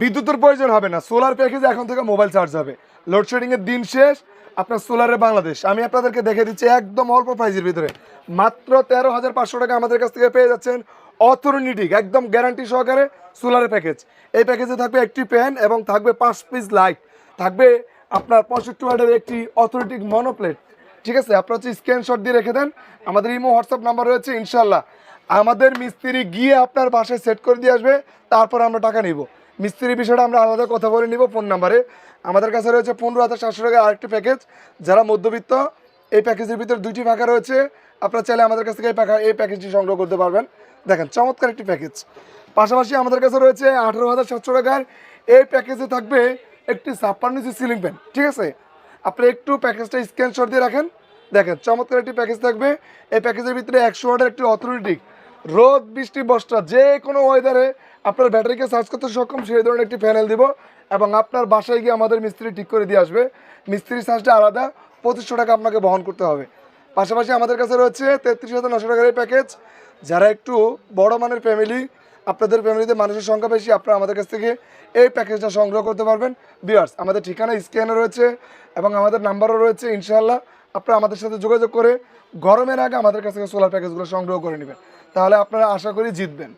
বিদ্যুতের প্রয়োজন হবে না। সোলার প্যাকেজ এখন থেকে মোবাইল চার্জ হবে। লোডশেডিংয়ের দিন শেষ, আপনার সোলারে বাংলাদেশ। আমি আপনাদেরকে দেখে দিচ্ছি একদম অল্প প্রাইজের ভিতরে। মাত্র তেরো হাজার পাঁচশো টাকা আমাদের কাছ থেকে পেয়ে যাচ্ছেন অথরিটিক একদম গ্যারান্টি সহকারে সোলারের প্যাকেজ এই প্যাকেজে থাকবে একটি প্যান এবং থাকবে পাঁচ পিস লাইট থাকবে আপনার পঁয়ষট্টি ওয়ার্ডের একটি অথরিটিক মনোপ্লেট ঠিক আছে, আপনার হচ্ছে স্ক্রিনশট দিয়ে রেখে দেন। আমাদের ইমো, হোয়াটসঅ্যাপ নাম্বার রয়েছে ইনশাল্লাহ আমাদের মিস্ত্রি গিয়ে আপনার বাসায় সেট করে দিয়ে আসবে, তারপর আমরা টাকা নিব। মিস্ত্রির বিষয়টা আমরা আলাদা কথা বলে নিব ফোন নাম্বারে। আমাদের কাছে রয়েছে পনেরো হাজার সাতশো টাকা আরেকটি প্যাকেজ যারা মধ্যবিত্ত, এই প্যাকেজের ভিতরে দুইটি ফাঁকা রয়েছে। আপনারা চাইলে আমাদের কাছ থেকে এই প্যাকা এই প্যাকেজটি সংগ্রহ করতে পারবেন। দেখেন, চমৎকার একটি প্যাকেজ পাশাপাশি আমাদের কাছে রয়েছে আঠেরো হাজার সাতশো টাকার। এই প্যাকেজে থাকবে একটি ছাপ্পান্ন ইঞ্চি সিলিং ফ্যান ঠিক আছে? আপনি একটু প্যাকেজটা স্ক্রিনশট দিয়ে রাখেন। দেখেন, চমৎকার একটি প্যাকেজ থাকবে। এই প্যাকেজের ভিতরে একশো ওয়াটের একটি অথরিটিক রোদ, বৃষ্টি, বর্ষা, যে কোনো ওয়েদারে আপনার ব্যাটারিকে চার্জ করতে সক্ষম, সেই ধরনের একটি প্যানেল দিব এবং আপনার বাসায় গিয়ে আমাদের মিস্ত্রি ঠিক করে দিয়ে আসবে। মিস্ত্রি চার্জটা আলাদা, পঁচিশশো টাকা আপনাকে বহন করতে হবে। পাশাপাশি আমাদের কাছে রয়েছে তেত্রিশ হাজার নশো টাকার এই প্যাকেজ যারা একটু বড় মানের ফ্যামিলি আপনাদের ফ্যামিলিতে মানুষের সংখ্যা বেশি, আপনারা আমাদের কাছ থেকে এই প্যাকেজটা সংগ্রহ করতে পারবেন। বিয়ার্স আমাদের ঠিকানা স্ক্যানে রয়েছে এবং আমাদের নাম্বারও রয়েছে, ইনশাআল্লাহ। আপনারা আমাদের সাথে যোগাযোগ করে গরমের আগে আমাদের কাছ থেকে সোলার প্যাকেজগুলো সংগ্রহ করে নেবেন। তাহলে আপনারা আশা করি জিতবেন।